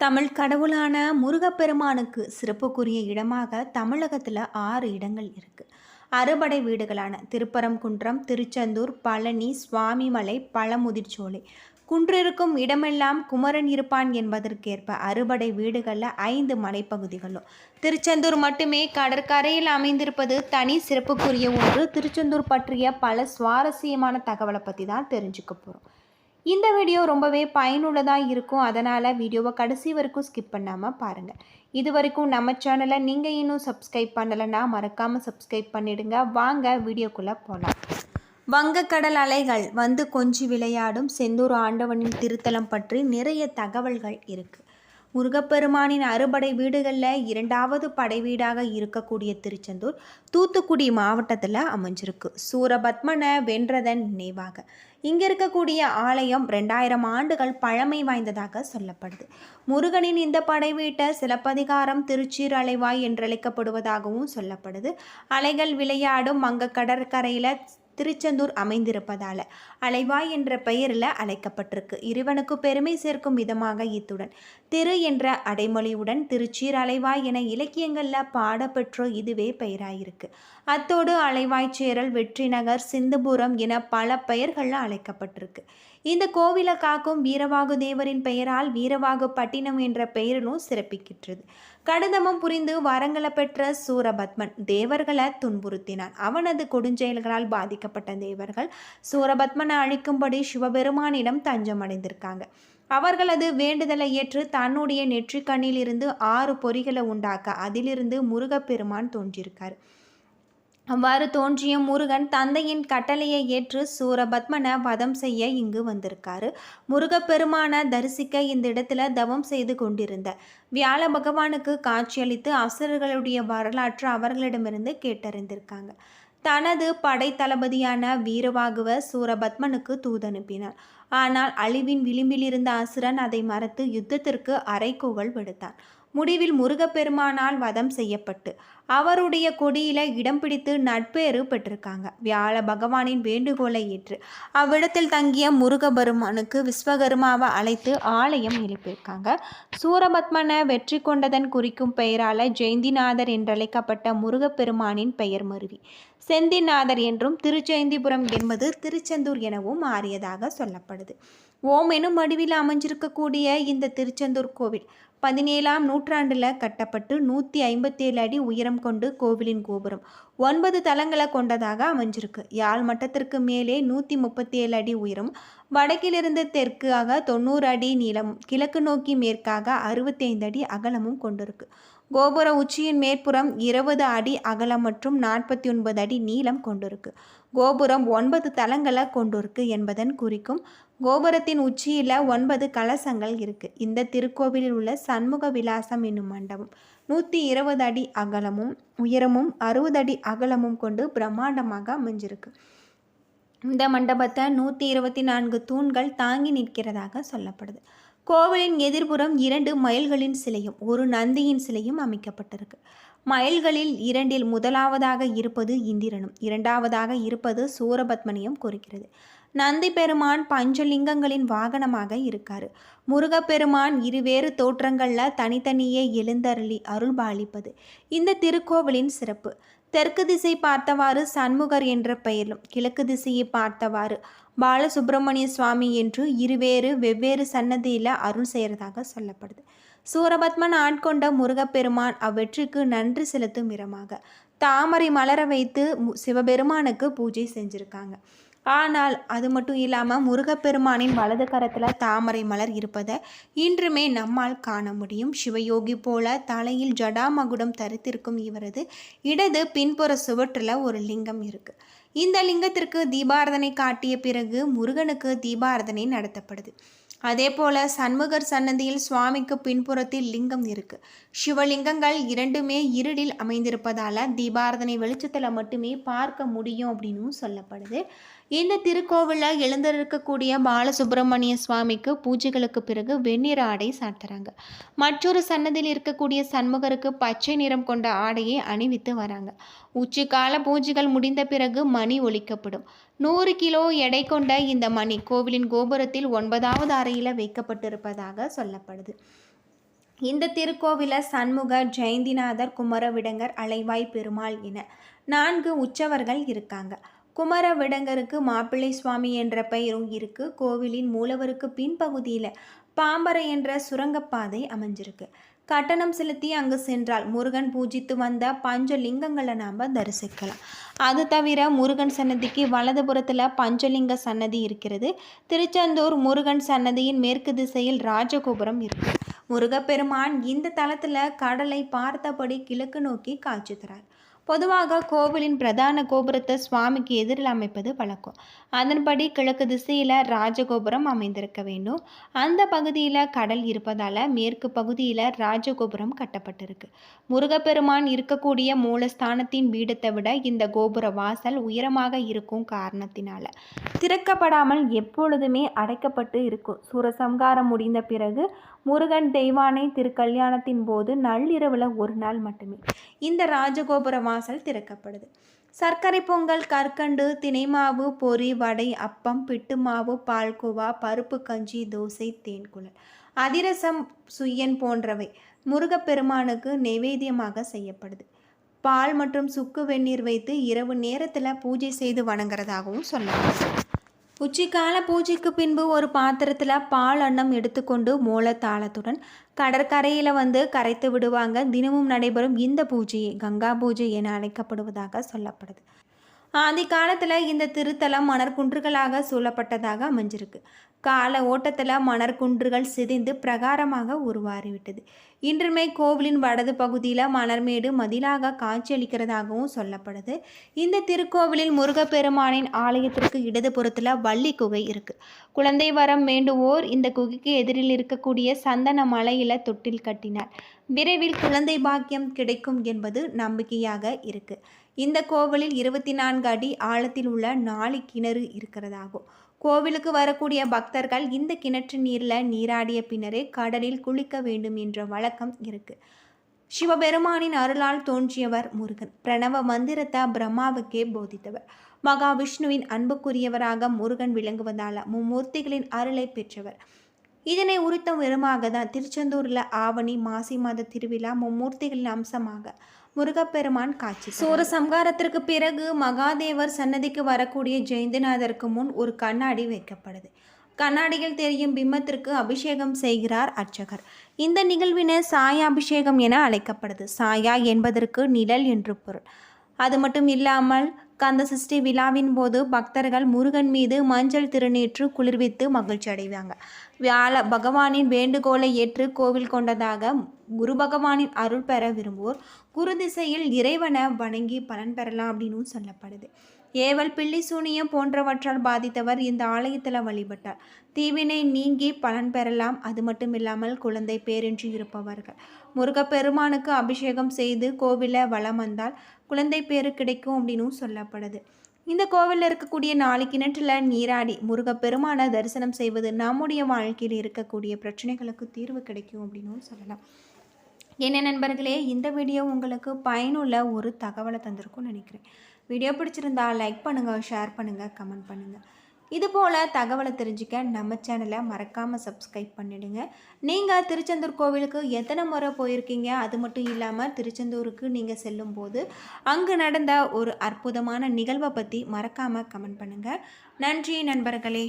தமிழ் கடவுளான முருகப்பெருமானுக்கு சிறப்புக்குரிய இடமாக தமிழகத்தில் ஆறு இடங்கள் இருக்குது அறுபடை வீடுகளான திருப்பரங்குன்றம் திருச்செந்தூர் பழனி சுவாமிமலை பழமுதிர்ச்சோலை குன்றிருக்கும் இடமெல்லாம் குமரன் இருப்பான் என்பதற்கேற்ப அறுபடை வீடுகளில் ஐந்து மலைப்பகுதிகளும். திருச்செந்தூர் மட்டுமே கடற்கரையில் அமைந்திருப்பது தனி சிறப்புக்குரிய ஒன்று. திருச்செந்தூர் பற்றிய பல சுவாரஸ்யமான தகவலை பற்றி தான் தெரிஞ்சுக்க போகிறோம் இந்த வீடியோ ரொம்பவே பயனுள்ளதாக இருக்கும். அதனால் வீடியோவை கடைசி வரைக்கும் ஸ்கிப் பண்ணாமல் பாருங்கள் இது வரைக்கும் நம்ம சேனலை நீங்கள் இன்னும் சப்ஸ்கிரைப் பண்ணலைன்னா மறக்காமல் சப்ஸ்கிரைப் பண்ணிவிடுங்க வாங்க வீடியோக்குள்ளே போகலாம் வங்கக்கடல் அலைகள் வந்து கொஞ்சி விளையாடும். செந்தூர் ஆண்டவனின் திருத்தலம் பற்றி நிறைய தகவல்கள் இருக்குது முருகப்பெருமானின் அறுபடை வீடுகளில் இரண்டாவது படை வீடாக இருக்கக்கூடிய திருச்செந்தூர் தூத்துக்குடி மாவட்டத்தில் அமைஞ்சிருக்கு. சூரபத்மனை வென்றதன் நினைவாக. இங்கே இருக்கக்கூடிய ஆலயம் ரெண்டாயிரம் ஆண்டுகள் பழமை வாய்ந்ததாக சொல்லப்படுது. முருகனின் இந்த படை வீட்டை சிலப்பதிகாரம் திருச்சீர் அலைவாய் என்றழைக்கப்படுவதாகவும் சொல்லப்படுது. அலைகள் விளையாடும் அங்க கடற்கரையில் திருச்செந்தூர் அமைந்திருப்பதால் அலைவாய் என்ற பெயரில் அழைக்கப்பட்டிருக்கு. இறைவனுக்கு பெருமை சேர்க்கும் விதமாக இத்துடன். திரு என்ற அடைமொழியுடன் திருச்சீர் அலைவாய் என இலக்கியங்களில் பாடப்பெற்றோ இதுவே பெயராயிருக்கு. அத்தோடு அலைவாய் சேரல் வெற்றிநகர் சிந்துபுரம் என பல பெயர்களில் அழைக்கப்பட்டிருக்கு. இந்த கோவிலை காக்கும் வீரவாகு தேவரின் பெயரால் வீரவாகு பட்டினம் என்ற பெயரிலும் சிறப்பிக்கின்றது. கடிதமும் புரிந்து வரங்களை பெற்ற சூரபத்மன் தேவர்களை துன்புறுத்தினான் அவனது கொடுஞ்செயல்களால் பாதிக்கப்பட்ட தேவர்கள் சூரபத்மனை அழிக்கும்படி சிவபெருமானிடம் தஞ்சம் அடைந்திருக்காங்க அவர்களது வேண்டுதலை ஏற்று தன்னுடைய நெற்றிக்கண்ணில் இருந்து ஆறு பொறிகளை உண்டாக்க அதிலிருந்து முருகப்பெருமான் தோன்றியிருக்கார். அவ்வாறு தோன்றிய முருகன் தந்தையின் கட்டளையை ஏற்று சூரபத்மனை வதம் செய்ய இங்கு வந்திருக்காரு. முருகப்பெருமான தரிசிக்க இந்த இடத்துல தவம் செய்து கொண்டிருந்த வியாழ பகவானுக்கு காட்சியளித்து அசுரர்களுடைய வரலாற்று அவர்களிடமிருந்து கேட்டறிந்திருக்காங்க. தனது படை தளபதியான வீரவாகுவ சூரபத்மனுக்கு தூதனுப்பினார் ஆனால் அழிவின் விளிம்பில் இருந்த அசுரன் அதை மறத்து யுத்தத்திற்கு அரைக்கூவல் விடுத்தான். முடிவில் முருகப்பெருமானால் வதம் செய்யப்பட்டு அவருடைய கொடியில இடம் பிடித்து நட்பேறு பெற்றிருக்காங்க. வியாழ பகவானின் வேண்டுகோளை ஏற்று அவ்விடத்தில் தங்கிய முருகபெருமானுக்கு விஸ்வகர்மாவை அழைத்து ஆலயம் எழுப்பியிருக்காங்க சூரபத்மனை வெற்றி கொண்டதன் குறிக்கும் பெயரால ஜெயந்திநாதர் என்றழைக்கப்பட்ட முருகப்பெருமானின் பெயர் மருவி. செந்திநாதர் என்றும் திருச்செயந்திபுரம் என்பது திருச்செந்தூர் எனவும் மாறியதாக சொல்லப்படுது. ஓம் எனும் வடிவில் அமைஞ்சிருக்கக்கூடிய இந்த திருச்செந்தூர் கோவில் பதினேழாம் நூற்றாண்டில் கட்டப்பட்டு நூற்றி ஐம்பத்தேழு அடி உயரம் கொண்டு கோவிலின் கோபுரம். ஒன்பது தலங்களை கொண்டதாக அமைஞ்சிருக்கு. யாழ் மட்டத்திற்கு மேலே நூற்றி முப்பத்தி ஏழு அடி உயரம் வடக்கிலிருந்து தெற்காக தொண்ணூறு அடி நீளம் கிழக்கு நோக்கி மேற்காக அறுபத்தைந்து அடி அகலமும் கொண்டிருக்கு. கோபுர உச்சியின் மேற்புறம் இருபது அடி அகலம் மற்றும் நாற்பத்தி ஒன்பது அடி நீளம் கொண்டிருக்கு. கோபுரம் ஒன்பது தலங்களை கொண்டிருக்கு என்பதன் குறிக்கும். கோபுரத்தின் உச்சியில் ஒன்பது கலசங்கள் இருக்குது இந்த திருக்கோவிலில் உள்ள சண்முக விலாசம் என்னும் மண்டபம். நூற்றி இருபது அடி அகலமும் உயரமும் அறுபது அடி அகலமும் கொண்டு பிரம்மாண்டமாக அமைஞ்சிருக்கு. இந்த மண்டபத்தை நூற்றி இருபத்தி நான்கு தூண்கள் தாங்கி நிற்கிறதாக சொல்லப்படுது. கோவிலின் எதிர்புறம் இரண்டு மயில்களின் சிலையும் ஒரு நந்தியின் சிலையும் அமைக்கப்பட்டிருக்கு. மயில்களில் இரண்டில் முதலாவதாக இருப்பது இந்திரனும் இரண்டாவதாக இருப்பது சூரபத்மனையும் குறிக்கிறது. நந்தி பெருமான் பஞ்சலிங்கங்களின் வாகனமாக இருக்கார். முருகப்பெருமான் இருவேறு தோற்றங்களில் தனித்தனியே எழுந்தருளி அருள்பாலிப்பது இந்த திருக்கோவிலின் சிறப்பு. தெற்கு திசை பார்த்தவாறு சண்முகர் என்ற பெயரிலும் கிழக்கு திசையை பார்த்தவாறு பாலசுப்பிரமணிய சுவாமி என்று இருவேறு வெவ்வேறு சன்னதியில் அருள் செய்கிறதாக சொல்லப்படுது. சூரபத்மன் ஆட்கொண்ட முருகப்பெருமான் அவ்வெற்றிக்கு நன்றி செலுத்தும் விதமாக தாமரை மலர வைத்து சிவபெருமானுக்கு பூஜை செஞ்சுருக்காங்க. ஆனால் அது மட்டும் இல்லாமல் முருகப்பெருமானின் வலது கரத்தில் தாமரை மலர் இருப்பதை இன்றுமே நம்மால் காண முடியும். சிவயோகி போல தலையில் ஜடாமகுடம் தரித்திருக்கும் இவரது இடது பின்புற சுவற்றில் ஒரு லிங்கம் இருக்குது இந்த லிங்கத்திற்கு தீபாரதனை காட்டிய பிறகு முருகனுக்கு தீபாரதனை நடத்தப்படுது. அதே போல சண்முகர் சன்னதியில் சுவாமிக்கு பின்புறத்தில் லிங்கம் இருக்கு. சிவலிங்கங்கள் இரண்டுமே இருளில் அமைந்திருப்பதால தீபாரதனை வெளிச்சத்தில் மட்டுமே பார்க்க முடியும் அப்படின்னும் சொல்லப்படுது. இந்த திருக்கோவிலில் எழுந்திருக்கக்கூடிய பாலசுப்பிரமணிய சுவாமிக்கு பூஜைகளுக்கு பிறகு வெண்ணிற ஆடை சாத்துறாங்க. மற்றொரு சன்னதியில் இருக்கக்கூடிய சண்முகருக்கு பச்சை நிறம் கொண்ட ஆடையை அணிவித்து வராங்க. உச்சிக்கால பூஜைகள் முடிந்த பிறகு மணி ஒழிக்கப்படும் நூறு கிலோ எடை கொண்ட இந்த மணி கோவிலின் கோபுரத்தில் ஒன்பதாவது அறையில் வைக்கப்பட்டிருப்பதாக சொல்லப்படுது. இந்த திருக்கோவில சண்முக ஜெயந்திநாதர் குமரவிடங்கர் அலைவாய் பெருமாள் என நான்கு உற்சவர்கள் இருக்காங்க. குமரவிடங்கருக்கு மாப்பிள்ளை சுவாமி என்ற பெயரும் இருக்கு. கோவிலின் மூலவருக்கு பின்பகுதியில் பாம்பரை என்ற சுரங்கப்பாதை அமைஞ்சிருக்கு. கட்டணம் செலுத்தி அங்கு சென்றால் முருகன் பூஜித்து வந்த பஞ்சலிங்கங்களை நாம் தரிசிக்கலாம். அது தவிர முருகன் சன்னதிக்கு வலதுபுறத்தில் பஞ்சலிங்க சன்னதி இருக்கிறது. திருச்செந்தூர் முருகன் சன்னதியின் மேற்கு திசையில் ராஜகோபுரம் இருக்கு. முருகப்பெருமான் இந்த தளத்தில் கடலை பார்த்தபடி கிழக்கு நோக்கி காட்சி தரார். பொதுவாக கோவிலின் பிரதான கோபுரத்தை சுவாமிக்கு எதிரில் அமைப்பது வழக்கம். அதன்படி கிழக்கு திசையில் ராஜகோபுரம் அமைந்திருக்க வேண்டும். அந்த பகுதியில் கடல் இருப்பதால் மேற்கு பகுதியில் ராஜகோபுரம் கட்டப்பட்டிருக்கு. முருகப்பெருமான் இருக்கக்கூடிய மூலஸ்தானத்தின் பீடத்தை விட இந்த கோபுர வாசல் உயரமாக இருக்கும் காரணத்தினால். திறக்கப்படாமல் எப்பொழுதுமே அடைக்கப்பட்டு இருக்கும். சூரசம்காரம் முடிந்த பிறகு முருகன் தெய்வானை திருக்கல்யாணத்தின் போது நள்ளிரவில் ஒரு நாள் மட்டுமே. இந்த ராஜகோபுர வாசல் திறக்கப்படுது. சர்க்கரை பொங்கல் கற்கண்டு தினைமாவு பொரி வடை அப்பம் பிட்டு மாவு பால்கோவா பருப்பு கஞ்சி தோசை தேன்குழல் அதிரசம் சுயன் போன்றவை முருகப்பெருமானுக்கு நெவேத்தியமாக செய்யப்படுது. பால் மற்றும் சுக்கு வெந்நீர் வைத்து இரவு நேரத்தில் பூஜை செய்து வணங்குறதாகவும் சொல்லப்படுது உச்சிக்கால பூஜைக்கு பின்பு ஒரு பாத்திரத்தில் பால் அன்னம் எடுத்துக்கொண்டு மூலத்தாளத்துடன் கடற்கரையில் வந்து கரைத்து விடுவாங்க. தினமும் நடைபெறும் இந்த பூஜையை கங்கா பூஜை என அழைக்கப்படுவதாக சொல்லப்படுது. ஆதி காலத்தில் இந்த திருத்தலம் மணற்குன்றுகளாக சூழப்பட்டதாக அமைஞ்சிருக்கு. கால ஓட்டத்தில் மணற்குன்றுகள் சிதைந்து பிரகாரமாக உருவாறிவிட்டது. இன்றுமே கோவிலின் வடது பகுதியில் மணர்மேடு மதிலாக காட்சியளிக்கிறதாகவும் சொல்லப்படுது. இந்த திருக்கோவிலில் முருகப்பெருமானின் ஆலயத்திற்கு இடதுபுறத்தில் வள்ளி குகை இருக்குது குழந்தை வரம் வேண்டுவோர் இந்த குகைக்கு எதிரில் இருக்கக்கூடிய சந்தன மலையில் தொட்டில் கட்டினார். விரைவில் குழந்தை பாக்கியம் கிடைக்கும் என்பது நம்பிக்கையாக இருக்குது இந்த கோவிலில் இருபத்தி நான்கு அடி ஆழத்தில் உள்ள நாலு கிணறு இருக்கிறதாகும். கோவிலுக்கு வரக்கூடிய பக்தர்கள் இந்த கிணற்று நீரில் நீராடிய பின்னரே கடலில் குளிக்க வேண்டும் என்ற வழக்கம் இருக்கு. சிவபெருமானின் அருளால் தோன்றியவர் முருகன். பிரணவ மந்திரத்தை பிரம்மாவுக்கே போதித்தவர். மகாவிஷ்ணுவின் அன்புக்குரியவராக முருகன் விளங்குவதால மும்மூர்த்திகளின் அருளை பெற்றவர். இதனை உரித்த விதமாக தான் திருச்செந்தூரில் ஆவணி மாசி மாத திருவிழா மும்மூர்த்திகளின் அம்சமாக முருகப்பெருமான் காட்சி சூர சம்காரத்திற்கு பிறகு மகாதேவர் சன்னதிக்கு வரக்கூடிய ஜெயந்திநாதருக்கு முன் ஒரு கண்ணாடி வைக்கப்படுது. கண்ணாடியில் தெரியும் பிம்மத்திற்கு அபிஷேகம் செய்கிறார் அர்ச்சகர். இந்த நிகழ்வின சாயா அபிஷேகம் என அழைக்கப்படுது. சாயா என்பதற்கு நிழல் என்று பொருள். அது மட்டும் இல்லாமல் கந்த சஷ்டி விழாவின் போது பக்தர்கள் முருகன் மீது மஞ்சள் திருநீற்று குளிர்வித்து மகிழ்ச்சி அடைவாங்க. வியாழ பகவானின் வேண்டுகோளை ஏற்று கோவில் கொண்டதாக குரு பகவானின் அருள் பெற விரும்புவோர் குரு திசையில் இறைவனை வணங்கி பலன் பெறலாம் அப்படின்னு சொல்லப்படுது. ஏவல் பிள்ளி சூனியம் போன்றவற்றால் பாதித்தவர் இந்த ஆலயத்தில் வழிபட்டார். தீவினை நீங்கி பலன் பெறலாம். அது மட்டும் இல்லாமல் குழந்தை பேரின்றி இருப்பவர்கள். முருகப்பெருமானுக்கு அபிஷேகம் செய்து கோவிலில் வளம் வந்தால் குழந்தை பேரு கிடைக்கும் அப்படின்னு சொல்லப்படுது. இந்த கோவிலில் இருக்கக்கூடிய நாலு கிணற்றில் நீராடி முருகப்பெருமான தரிசனம் செய்வது நம்முடைய வாழ்க்கையில் இருக்கக்கூடிய பிரச்சனைகளுக்கு தீர்வு கிடைக்கும் அப்படின்னு சொல்லலாம். என்ன நண்பர்களே இந்த வீடியோ உங்களுக்கு பயனுள்ள ஒரு தகவலை தந்திருக்கும்னு நினைக்கிறேன். வீடியோ பிடிச்சிருந்தா லைக் பண்ணுங்கள் ஷேர் பண்ணுங்கள் கமெண்ட் பண்ணுங்கள் இதுபோல் தகவலை தெரிஞ்சுக்க நம்ம சேனலை மறக்காமல் சப்ஸ்கிரைப் பண்ணிவிடுங்க நீங்கள் திருச்செந்தூர் கோவிலுக்கு எத்தனை முறை போயிருக்கீங்க? அது மட்டும் இல்லாமல் திருச்செந்தூருக்கு நீங்கள் செல்லும்போது அங்கு நடந்த ஒரு அற்புதமான நிகழ்வை பற்றி மறக்காமல் கமெண்ட் பண்ணுங்கள் நன்றி நண்பர்களே.